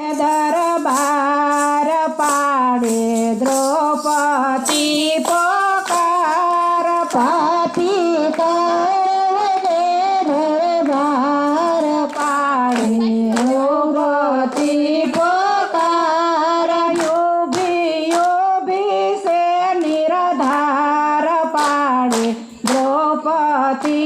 દરબાર પાડે દ્રૌપદી પોકાર પાપી દરબાર પાડે દ્રૌપદી પોકાર, યોગી યોભી સે નિરધાર પાડે દ્રૌપદી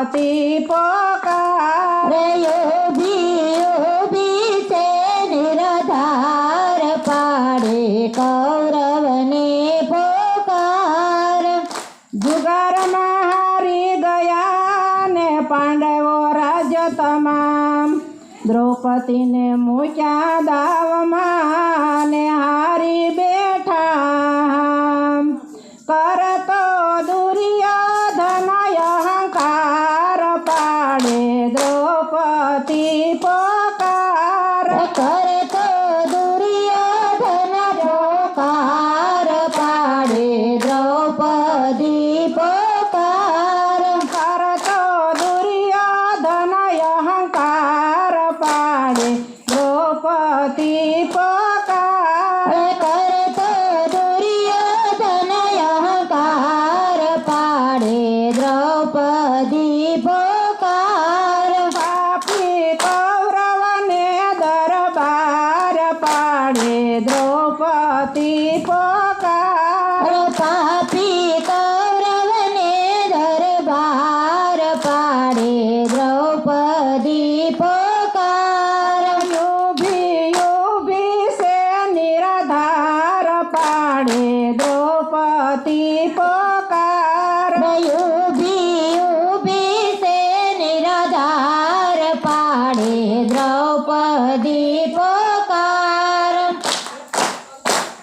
દ્રૌપદી પોકાર. યુબી સે નિરાધાર પાડે કૌરવને પોકાર. જુગારમાં હારી ગયા ને પાંડવો રાજ્ય તમામ. દ્રૌપદીને મૂક્યા દાવમાં ને હારી બેઠા પાડે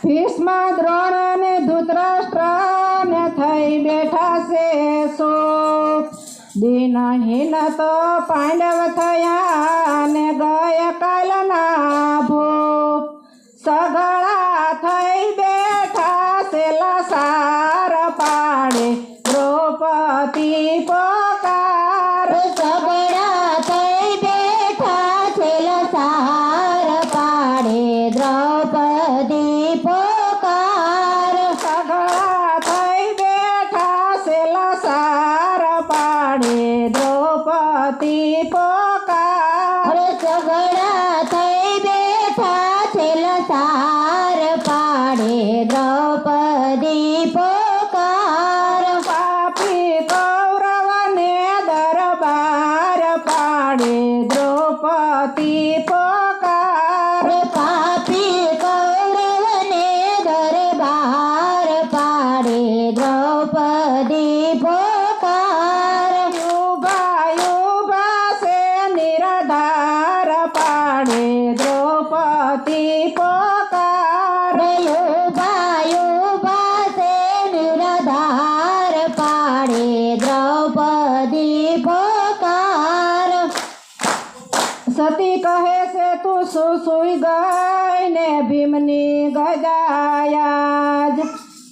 ભીષ્મ દ્રોણ અને ધૂતરાષ્ટ્ર ને થઈ બેઠા છે સો. દિનહીન તો પાંડવ થયા ને ગયા કાલના ભો સગળા થઈ બેઠા છે લસાર પાડે દ્રૌપદી પોકાર પોકાર દ્રૌપદી પોકાર સતી કહે છે તું શું સુઈ ગઈ ને ભીમની ગજાયાજ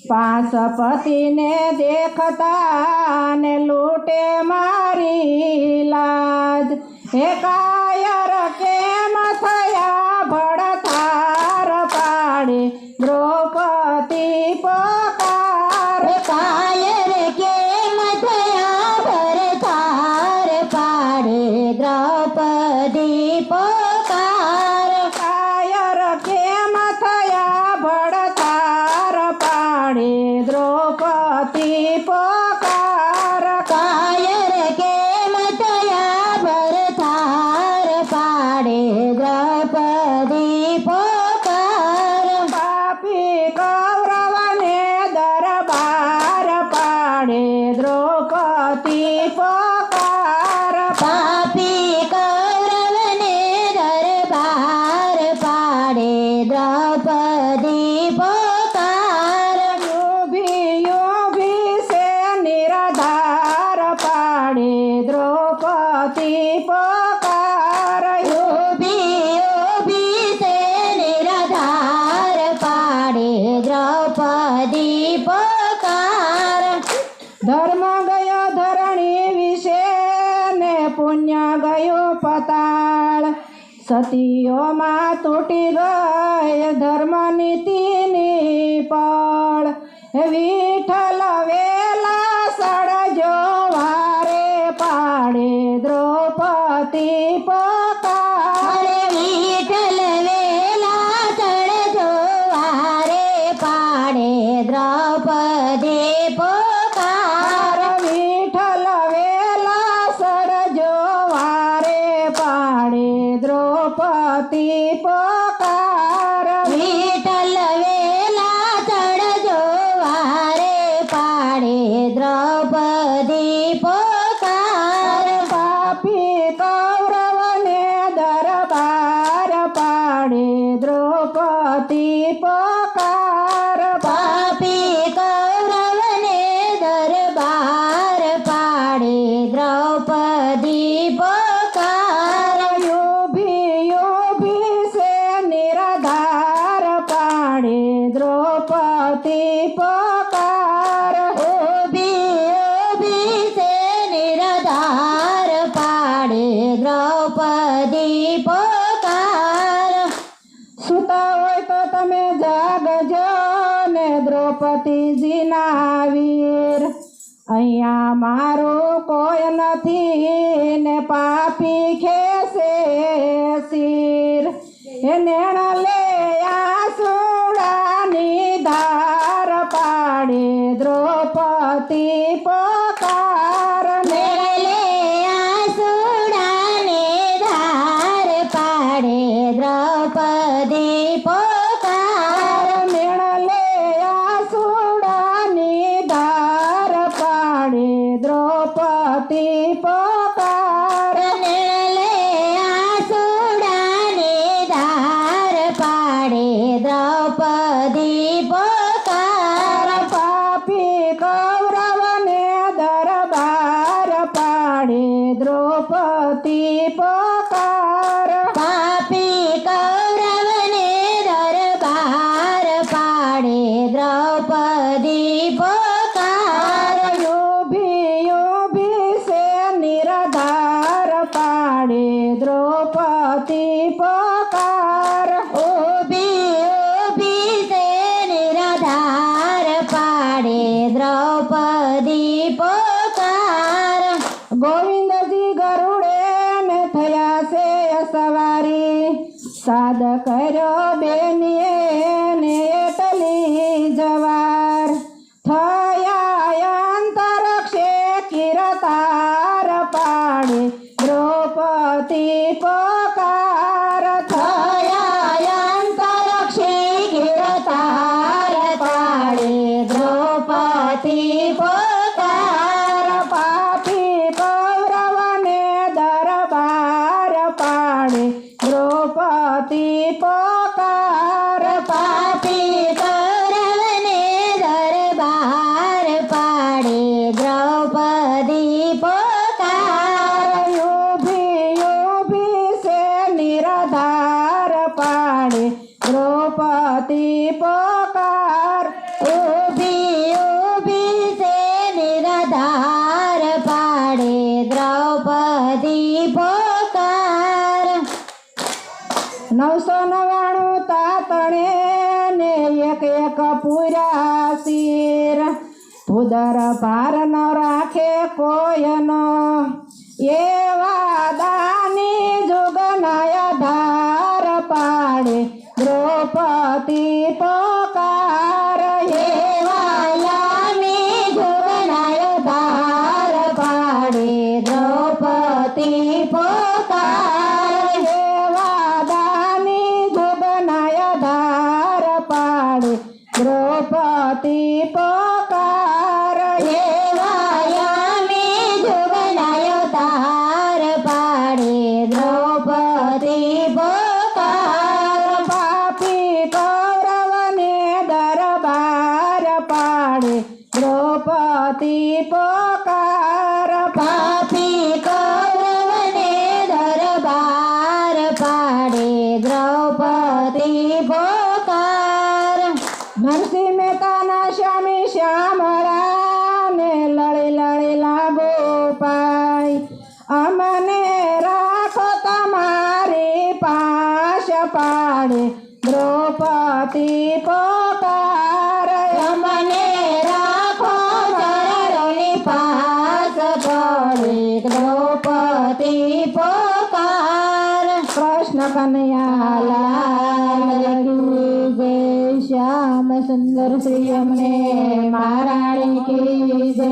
પાંચ પતિને દેખતા ને લૂટે મારી લાજ હે કાયર દ્રૌપદી પોકાર સતીઓમાં તૂટી ગઈ ધર્મ નીતિની પળ. વિઠ્ઠલ દ્રૌપદી પોકાર ઊભી ઊભી છે નિરધાર પાડે દ્રૌપદી પોકાર સુતા હોય તો તમે જાગજો ને દ્રૌપદીજીના વીર અહીંયા મારો કોઈ નથી ને પાપી ખેસે એ નેણ લે દ્રૌપદી સવારી સાદ કર્યો બેનીએ ને એટલી જવાર દ્રૌપદી પોકાર યોભી યોભી સે નિરાધાર પાડે. દ્રૌપદી પોકાર પાડે. દ્રૌપદી પોકાર. નવસો નવાણું તાતણે ને એક એક પૂરા શીર ઉદર ભાર ન રાખે કોયનો. એવા દાની જુગનાય ધાર પાડે દ્રૌપદી પોકાર દ્રૌપદી પોકાર નરસિંહ મહેતાના સ્વામી શ્યામ રામે લળી લળી લાગો પાય અમને રાખો તમારી પાશ પાડે દ્રૌપદી પો સુંદર શ્રી અમને મહારાણી કી જય